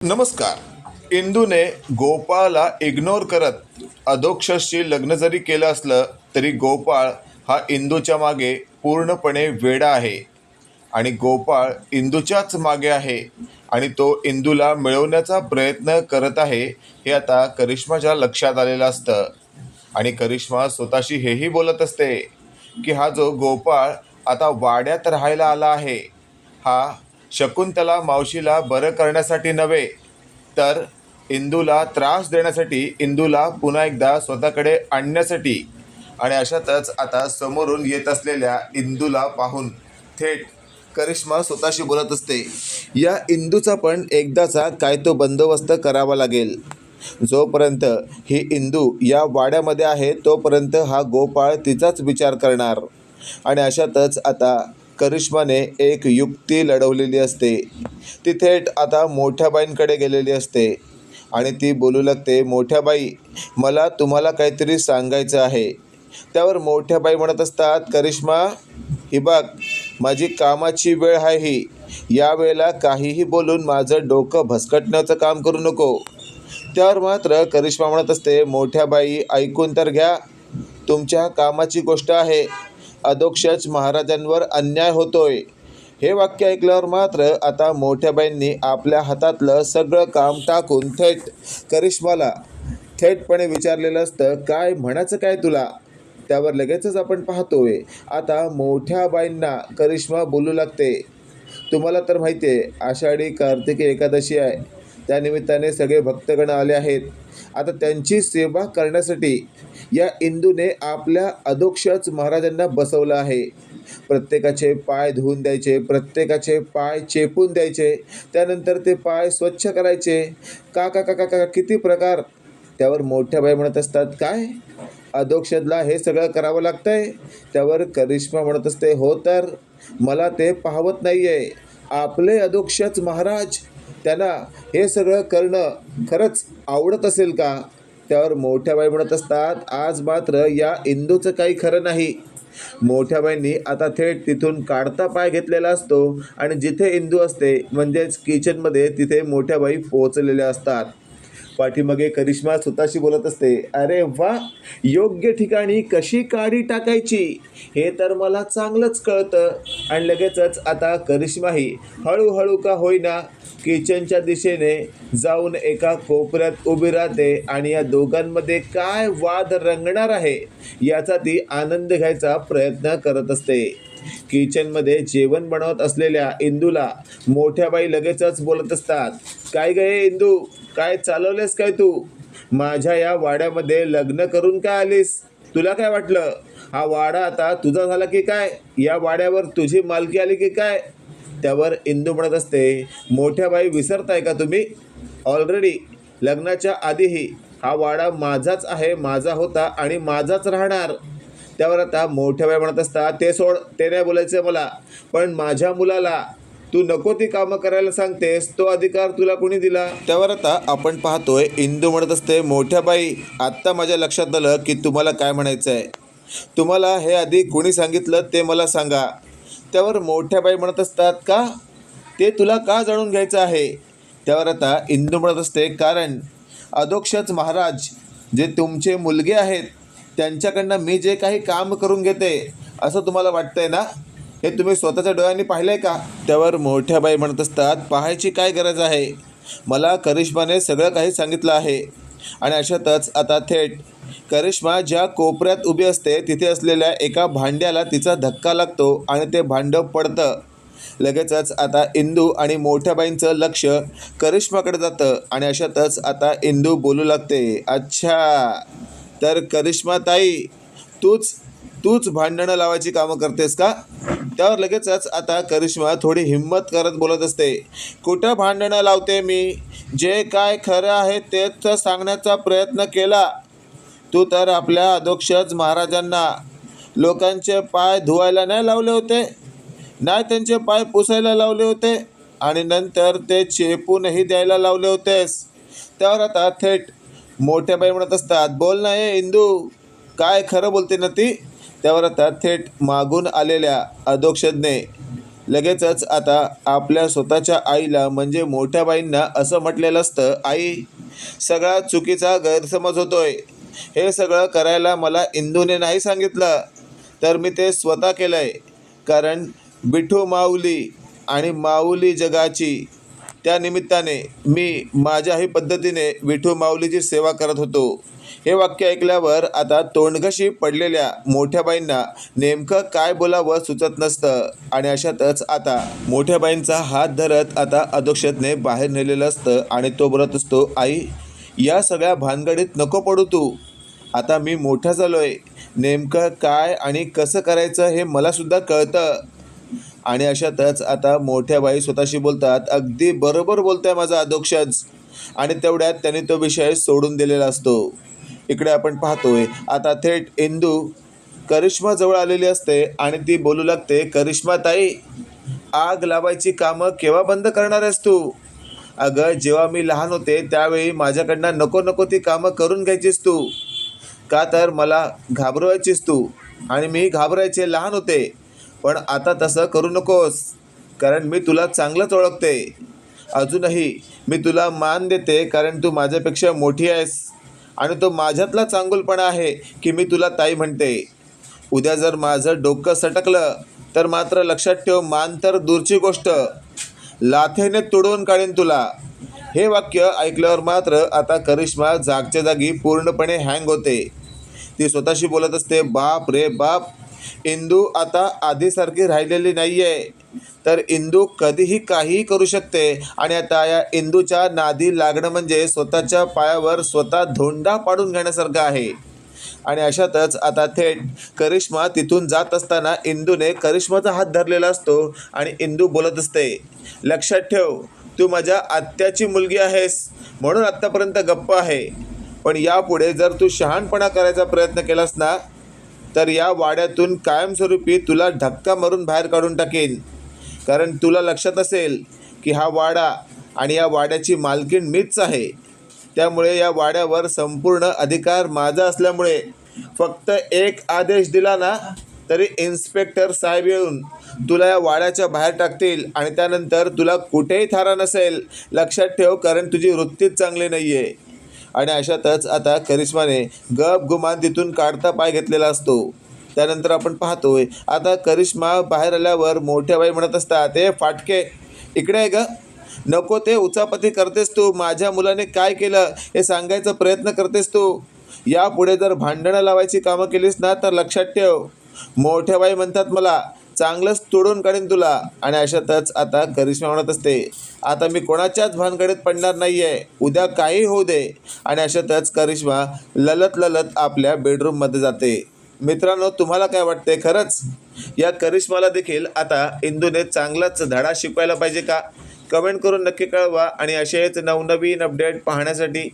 नमस्कार. इंदूने गोपाळला इग्नोर करत अधोक्षसशी लग्न जरी केलं असलं तरी गोपाळ हा इंदूच्या मागे पूर्णपणे वेडा आहे. आणि गोपाळ इंदूच्याच मागे आहे आणि तो इंदूला मिळवण्याचा प्रयत्न करत आहे हे आता करिश्माच्या लक्षात आलेलं असतं. आणि करिश्मा स्वतःशी हेही बोलत असते की हा जो गोपाळ आता वाड्यात राहायला आला आहे हा शकुंतला मावशीला बरं करण्यासाठी नव्हे तर इंदूला त्रास देण्यासाठी इंदूला पुन्हा एकदा स्वतःकडे आणण्यासाठी. आणि अशातच आता समोरून येत असलेल्या इंदूला पाहून थेट करिश्मा स्वतःशी बोलत असते. या इंदूचा पण एकदाचा काय तो बंदोबस्त करावा लागेल. जोपर्यंत ही इंदू या वाड्यामध्ये आहे तोपर्यंत हा गोपाळ तिचाच विचार करणार. आणि अशातच आता करिश्माने एक युक्ती लढवलेली असते. ती थेट आता मोठ्या बाईंकडे गेलेली असते. आणि ती बोलू लागते मोठ्या बाई मला तुम्हाला काहीतरी सांगायचं आहे. त्यावर मोठ्या बाई म्हणत असतात करिश्मा ही बघ माझी कामाची वेळ आहे ही. या वेळेला काहीही बोलून माझं डोकं भस्कटण्याचं काम करू नको. त्यावर मात्र करिश्मा म्हणत असते मोठ्या बाई ऐकून तर घ्या. तुमच्या कामाची गोष्ट आहे. अधोक्षज महाराजांवर अन्याय होतोय. हे वाक्य ऐकल्यावर मात्र आता मोठ्याबाईंनी आपल्या हातातलं सगळं काम टाकून थेट करिश्माला थेटपणे विचारलेलं असतं काय म्हणायचं काय तुला? त्यावर लगेचच आपण पाहतोय आता मोठ्या बाईंना करिश्मा बोलू लागते. तुम्हाला तर माहिती आहे आषाढी कार्तिकी एकादशी आहे. त्यानिमित्ताने सगळे भक्तगण आले आहेत. आता त्यांची सेवा करण्यासाठी या इंदूने आपल्या अधोक्षच महाराजांना बसवलं आहे. प्रत्येकाचे पाय धुवून द्यायचे प्रत्येकाचे पाय चेपून द्यायचे त्यानंतर ते पाय स्वच्छ करायचे. का का का का का किती प्रकार? त्यावर मोठ्या बाई म्हणत असतात काय? अधोक्षदला हे सगळं करावं लागतंय? त्यावर करिश्मा म्हणत असते हो तर मला ते पाहवत नाही आहे आपले अधोक्षच महाराज त्यांना हे सगळं करणं खरंच आवडत असेल का? त्यावर मोठ्या बाई म्हणत असतात आज मात्र या इंदूचं काही खरं नाही. मोठ्या बाईंनी आता थेट तिथून काढता पाय घेतलेला असतो आणि जिथे इंदू असते म्हणजेच किचनमध्ये तिथे मोठ्या बाई पोहोचलेल्या असतात. पाठीमागे करिश्मा स्वतःशी बोलत असते अरे वा योग्य ठिकाणी कशी काडी टाकायची? हे तर मला चांगलंच कळतं. आणि लगेचच आता करिश्माही हळूहळू का होईना किचनच्या दिशेने जाऊन एका कोपऱ्यात उभी राहते आणि या दोघांमध्ये काय वाद रंगणार आहे याचा ती आनंद घ्यायचा प्रयत्न करत असते. किचनमध्ये जेवण बनवत असलेल्या इंदूला मोठ्या बाई लगेचच बोलत असतात काय गे इंदू? काय चालवलेस काय तू? माझ्या या वाड्यामध्ये लग्न करून काय आलीस? तुला काय वाटलं? हा वाडा आता तुझा झाला की काय? या वाड्यावर तुझी मालकी आली की काय? त्यावर इंदू म्हणत असते मोठ्या बाई विसरताय का तुम्ही? ऑलरेडी लग्नाच्या आधीही हा वाडा माझाच आहे माझा होता आणि माझाच राहणार. त्यावर आता मोठ्या बाई म्हणत असतात ते सोड ते नाही बोलायचं मला. पण माझ्या मुलाला तू नको ती कामं करायला सांगतेस तो अधिकार तुला कोणी दिला? त्यावर आता आपण पाहतोय इंदू म्हणत असते मोठ्या बाई आत्ता माझ्या लक्षात आलं की तुम्हाला काय म्हणायचं आहे तुम्हाला हे आधी कोणी सांगितलं ते मला सांगा. त्यावर मोठ्या बाई म्हणत असतात का? ते तुला का जाणून घ्यायचं आहे? त्यावर आता इंदू म्हणत असते कारण अधोक्षच महाराज जे तुमचे मुलगे आहेत त्यांच्याकडनं मी जे काही काम करून घेते असं तुम्हाला वाटतंय ना? हे तुम्ही स्वतःच्या डोळ्यांनी पाहिलं आहे का? त्यावर मोठ्या बाई म्हणत असतात पाहायची काय गरज आहे? मला करिश्माने सगळं काही सांगितलं आहे. आणि अशातच आता थेट करिश्मा ज्या कोपऱ्यात उभी असते तिथे असलेल्या एका भांड्याला तिचा धक्का लागतो आणि ते भांडं पडतं. लगेचच आता इंदू आणि मोठ्या बाईंचं लक्ष करिश्माकडे जातं आणि अशातच आता इंदू बोलू लागते अच्छा. तर करिश्मा ताई तूच तूच भांडणं लावायची कामं करतेस का? त्यावर लगेचच आता करिश्मा थोडी हिंमत करत बोलत असते. कुठं भांडणं लावते मी? जे काय खरं आहे तेच सांगण्याचा प्रयत्न केला. तू तर आपल्या अधोक्षज महाराजांना लोकांचे पाय धुवायला नाही लावले होते नाही त्यांचे पाय पुसायला लावले होते आणि नंतर ते चेपूनही द्यायला लावले होतेस. त्यावर आता थेट मोठ्या बाई म्हणत असतात बोल ना हे इंदू काय खरं बोलते ना ती? त्यावर आता थेट मागून आलेल्या अधोक्षजने लगेचच आता आपल्या स्वतःच्या आईला म्हणजे मोठ्या बाईंना असं म्हटलेलं असतं आई सगळा चुकीचा गैरसमज होतोय. हे सगळं करायला मला इंदूने नाही सांगितलं तर मी ते स्वतः केलं आहे कारण बिठू माऊली आणि माऊली जगाची त्या निमित्ताने मी माझ्याही पद्धतीने विठू माऊलीची सेवा करत होतो. हे वाक्य ऐकल्यावर आता तोंडघशी पडलेल्या मोठ्याबाईंना नेमकं काय बोलावं सुचत नसतं आणि अशातच आता मोठ्याबाईंचा हात धरत आता अधोक्षतने बाहेर नेलेलं असतं आणि तो बोलत असतो आई या सगळ्या भानगडीत नको पडू तू. आता मी मोठा झालो आहे नेमकं काय आणि कसं करायचं हे मलासुद्धा कळतं. आणि अशातच आता मोठ्या बाई स्वतःशी बोलतात. अगदी बरोबर बोलताय माझा अधोक्षज. आणि तेवढ्यात त्यांनी तो विषय सोडून दिलेला असतो. इकडे आपण पाहतोय आता थेट इंदू करिश्मा जवळ आलेली असते आणि ती बोलू लागते करिश्मा ताई आग लावायची कामं केव्हा बंद करणार आहेस तू? अगं जेव्हा मी लहान होते त्यावेळी माझ्याकडनं नको नको ती कामं करून घ्यायचीस तू. का तर मला घाबरवायचीस तू. आणि मी घाबरायचे लहान होते. पण आता तसं करू नकोस कारण मी तुला चांगलंच ओळखते. अजूनही मी तुला मान देते कारण तू माझ्यापेक्षा मोठी आहेस आणि तो माझ्यातला चांगुलपणा आहे की मी तुला ताई म्हणते. उद्या जर माझं डोकं सटकलं तर मात्र लक्षात ठेव मान तर दूरची गोष्ट. लाथेने तुडवून काढेन तुला. हे वाक्य ऐकल्यावर मात्र आता करिश्मा जागच्या जागी पूर्णपणे हँग होते. ती स्वतःशी बोलत असते बाप रे बाप इंदू आता आधीसारखी राहिलेली नाही आहे तर इंदू कधीही काहीही करू शकते. आणि आता या इंदूच्या नादी लागणं म्हणजे स्वतःच्या पायावर स्वतः धोंडा पाडून घेण्यासारखं आहे. आणि अशातच आता थेट करिश्मा तिथून जात असताना इंदूने करिश्माचा हात धरलेला असतो आणि इंदू बोलत असते लक्षात ठेव तू माझ्या आत्याची मुलगी आहेस. म्हणून आत्तापर्यंत गप्प आहे. पण यापुढे जर तू शहाणपणा करायचा प्रयत्न केलास ना तर या वाड्यातून कायमस्वरूपी तुला धक्का मारून बाहेर काढून टाकेन. कारण तुला लक्षात असेल की हा वाडा आणि या वाड्याची मालकीण मीच आहे. त्यामुळे या वाड्यावर संपूर्ण अधिकार माझा असल्यामुळे फक्त एक आदेश दिला ना तरी इन्स्पेक्टर साहेब येऊन तुला या वाड्याच्या बाहेर टाकतील आणि त्यानंतर तुला कुठेही थारा नसेल. लक्षात ठेव कारण तुझी वृत्तीच चांगली नाही आहे आणि अशातच आता करिश्माने गप गुमान तिथून काढता पाय घेतलेला असतो. त्यानंतर आपण पाहतोय आता करिश्मा बाहेर आल्यावर मोठ्या बाई म्हणत असतात हे फाटके इकडे आहे ग. नको ते उचापती करतेस तू. माझ्या मुलाने काय केलं हे सांगायचा प्रयत्न करतेस तू. यापुढे जर भांडणं लावायची कामं केलीस ना तर लक्षात ठेव. मोठ्या बाई म्हणतात मला चांगलंच तोडून काढेन तुला. आणि अशातच आता करिश्मा म्हणत असते आता मी कोणाच्याच भानगडीत पडणार नाही आहे उद्या काही होऊ दे. आणि अशातच करिश्मा ललत ललत आपल्या बेडरूममध्ये जाते. मित्रांनो तुम्हाला काय वाटते खरंच? या करिश्माला देखील आता इंदूने चांगलाच धडा शिकवायला पाहिजे का? कमेंट करून नक्की कळवा आणि असेच नवनवीन अपडेट पाहण्यासाठी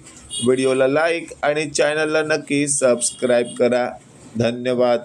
व्हिडिओला लाईक आणि चॅनलला नक्की सबस्क्राईब करा. धन्यवाद.